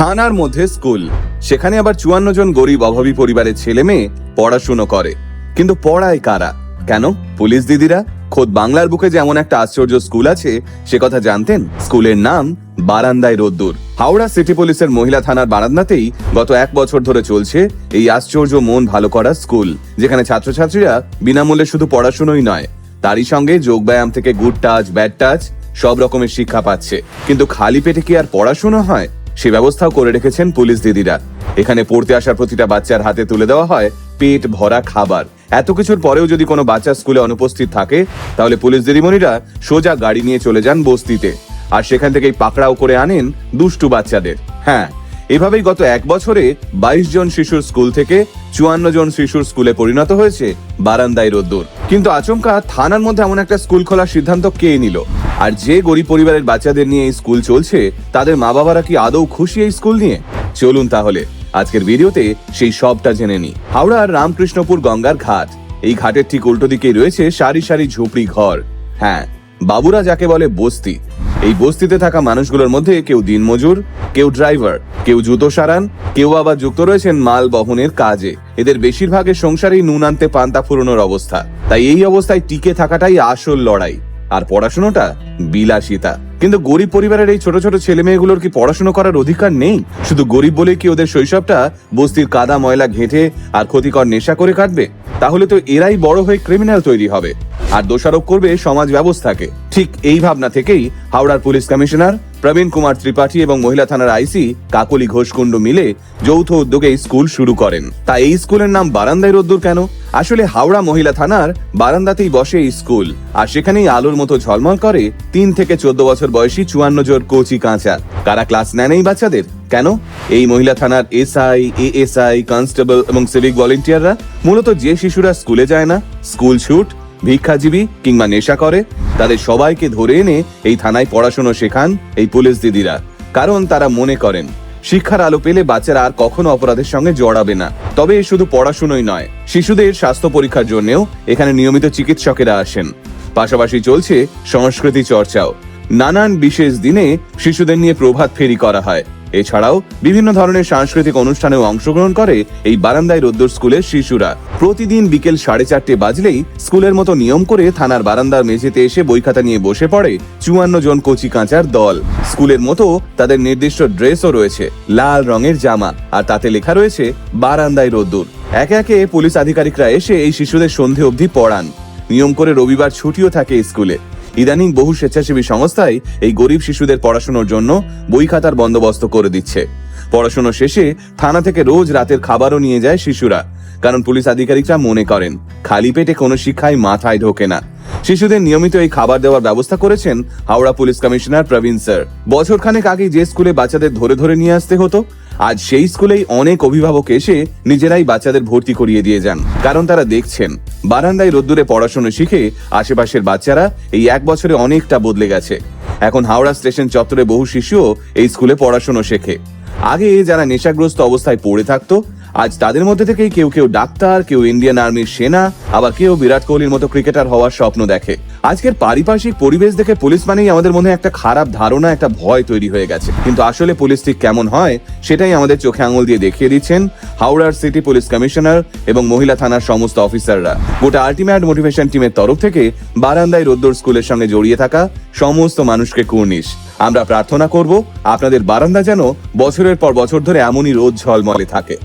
থানার মধ্যে স্কুল। সেখানে আবার চুয়ান্ন জন গরিব, অভাবী পরিবারের ছেলে মেয়ে পড়াশুনো করে। কিন্তু পড়ায় কারা? কেন? পুলিশ দিদিরা? খোদ বাংলার বুকে যেমন একটা আশ্চর্য স্কুল আছে, সে কথা জানতেন? স্কুলের নাম বারান্দায় রোদ্দুর। হাওড়া সিটি পুলিশের মহিলা থানার বারান্দাতেই গত এক বছর ধরে চলছে এই আশ্চর্য মন ভালো করা স্কুল, যেখানে ছাত্রছাত্রীরা বিনামূল্যে শুধু পড়াশুনোই নয়, তারই সঙ্গে যোগব্যায়াম থেকে গুড টাচ, ব্যাড টাচ সব রকমের শিক্ষা পাচ্ছে। কিন্তু খালি পেটে কি আর পড়াশুনো হয়? সে ব্যবস্থাও করে রেখেছেন পুলিশ দিদিরা। এখানে পড়তে আসার প্রতিটা বাচ্চার হাতে তুলে দেওয়া হয় পেট ভরা খাবার। এত কিছুর পরেও যদি কোনো বাচ্চা স্কুলে অনুপস্থিত থাকে, তাহলে পুলিশ দিদিমণিরা সোজা গাড়ি নিয়ে চলে যান বস্তিতে। আর সেখান থেকেই পাকড়াও করে আনেন দুষ্টু বাচ্চাদের। হ্যাঁ এভাবেই গত এক বছরে বাইশ জন শিশুর স্কুল থেকে চুয়ান্ন জন শিশুর স্কুলে পরিণত হয়েছে বারান্দায় রোদ্দুর। কিন্তু আচমকা থানার মধ্যে এমন একটা স্কুল খোলার সিদ্ধান্ত কে নিল? আর যে গরিব পরিবারের বাচ্চাদের নিয়ে এই স্কুল চলছে, তাদের মা বাবারা কি আদৌ খুশি এই স্কুল নিয়ে? চলুন তাহলে, আজকের ভিডিওতে সেই সবটা জেনে নি হাওড়ার রামকৃষ্ণপুর গঙ্গার ঘাট, এই ঘাটের ঠিক উল্টো দিকেই রয়েছে সারি সারি ঝুপড়ি ঘর। হ্যাঁ বাবুরা যাকে বলে বস্তি, এই বস্তিতে থাকা মানুষগুলোর মধ্যে কেউ দিনমজুর, কেউ ড্রাইভার, কেউ জুতো সারান, কেউ আবার যুক্ত রয়েছেন মাল বহনের কাজে। এদের বেশিরভাগের সংসারেই নুন আনতে পান্তা ফুরোনোর অবস্থা। তাই এই অবস্থায় টিকে থাকাটাই আসল লড়াই। আর পড়াশোনাটা বিলাসিতা। কিন্তু গরিব পরিবারের এই ছোট ছোট ছেলে মেয়েগুলোর কি পড়াশোনা করার অধিকার নেই? শুধু গরিব বলে কি ওদের শৈশবটা বস্তির কাদা ময়লা ঘেঁটে আর ক্ষতিকর নেশা করে কাটবে? তাহলে তো এরাই বড় হয়ে ক্রিমিনাল তৈরি হবে। আর দোষারোপ করবে সমাজ ব্যবস্থাকে। ঠিক এই ভাবনা থেকেই হাওড়ার পুলিশ কমিশনার প্রবীণ কুমার ত্রিপাঠী এবং মহিলা থানার আইসি কাকলি ঘোষকুণ্ড মিলে যৌথ উদ্যোগে স্কুল শুরু করেন। তা এই স্কুলের নাম বারান্দায় রোদ্দুর কেন? আসলে হাওড়া মহিলা থানার বারান্দাতেই বসে স্কুল, আর সেখানেই আলোর মতো ঝলমল করে তিন থেকে চোদ্দ বছর বয়সী চুয়ান্ন জোর কোচি কাঁচা। কারা ক্লাস নেন এই বাচ্চাদের? কেন? এই মহিলা থানার এসআই, এএসআই, কনস্টেবল এবং সিভিক ভলেন্টিয়াররা মূলত যে শিশুরা স্কুলে যায় না, স্কুল ছুট ভিক্ষাজীবী কিংবা নেশা করে, তাদের সবাইকে ধরে এনে এই থানায় পড়াশোনা শেখান এই পুলিশ দিদিরা। কারণ তারা মনে করেন, শিক্ষার আলো পেলে বাচ্চারা আর কখনো অপরাধের সঙ্গে জড়াবে না। তবে এ শুধু পড়াশুনোই নয়, শিশুদের স্বাস্থ্য পরীক্ষার জন্যও এখানে নিয়মিত চিকিৎসকেরা আসেন। পাশাপাশি চলছে সংস্কৃতি চর্চাও। নানান বিশেষ দিনে শিশুদের নিয়ে প্রভাত ফেরি করা হয়। এছাড়াও বিভিন্ন ধরনের সাংস্কৃতিক অনুষ্ঠানেও অংশগ্রহণ করে এই বারান্দায় রোদ্দুর স্কুলের শিশুরা। প্রতিদিন বিকেল সাড়ে চারটে বাজলেই স্কুলের মতো নিয়ম করে থানার বারান্দার মেঝেতে এসে বই খাতা নিয়ে বসে পড়ে চুয়ান্ন জন কচি কাঁচার দল। স্কুলের মতো তাদের নির্দিষ্ট ড্রেসও রয়েছে, লাল রঙের জামা, আর তাতে লেখা রয়েছে, বারান্দায় রোদ্দুর। একে একে পুলিশ আধিকারিকরা এসে এই শিশুদের সন্ধে অবধি পড়ান। নিয়ম করে রবিবার ছুটিও থাকে স্কুলে। ইদানিং বহু স্বেচ্ছাসেবী সংস্থাই এই গরিব শিশুদের পড়াশুনোর জন্য বই খাতার বন্দোবস্ত করে দিচ্ছে। পড়াশুনো শেষে থানা থেকে রোজ রাতের খাবারও নিয়ে যায় শিশুরা। কারণ পুলিশ আধিকারিকরা মনে করেন, খালি পেটে কোনো শিক্ষায় মাথায় ঢোকে না। শিশুদের নিয়মিত এই খাবার দেওয়ার ব্যবস্থা করেছেন Howrah police commissioner Prabin sir. বছরখানেক আগে যে স্কুলে বাচ্চাদের ধরে ধরে নিয়ে আসতে হতো, আজ সেই স্কুলেই অনেক অভিভাবক এসে নিজেরাই বাচ্চাদের ভর্তি করিয়ে দিয়ে যান। কারণ তারা দেখছেন, বারান্দায় রোদ্দুরে পড়াশোনা শিখে আশেপাশের বাচ্চারা এই এক বছরে অনেকটা বদলে গেছে। এখন হাওড়া স্টেশন চত্বরে বহু শিশুও এই স্কুলে পড়াশোনা শেখে। আগে যারা নেশাগ্রস্ত অবস্থায় পড়ে থাকতো আজ তাদের মধ্যে থেকেই কেউ কেউ ডাক্তার, কেউ ইন্ডিয়ান আর্মির সেনা, আবার কেউ বিরাট কোহলির মতো ক্রিকেটার হওয়ার স্বপ্ন দেখে। আজকের পারিপার্শ্বিক পরিবেশ দেখে পুলিশ মানেই আমাদের মধ্যে একটা খারাপ ধারণা, একটা ভয় তৈরি হয়ে গেছে। কিন্তু আসলে পুলিশ ঠিক কেমন হয়, সেটাই আমাদের চোখে আঙুল দিয়ে দেখিয়ে দিচ্ছেন হাওড়ার সিটি পুলিশ কমিশনার এবং মহিলা থানার সমস্ত অফিসাররা। গোটা আলটিমেট মোটিভেশন টিমের তরফ থেকে বারান্দায় রোদ্দুর স্কুলের সঙ্গে জড়িয়ে থাকা সমস্ত মানুষকে কুর্নিশ। আমরা প্রার্থনা করব, আপনাদের বারান্দা যেন বছরের পর বছর ধরে এমনই রোদ ঝলমলে থাকে।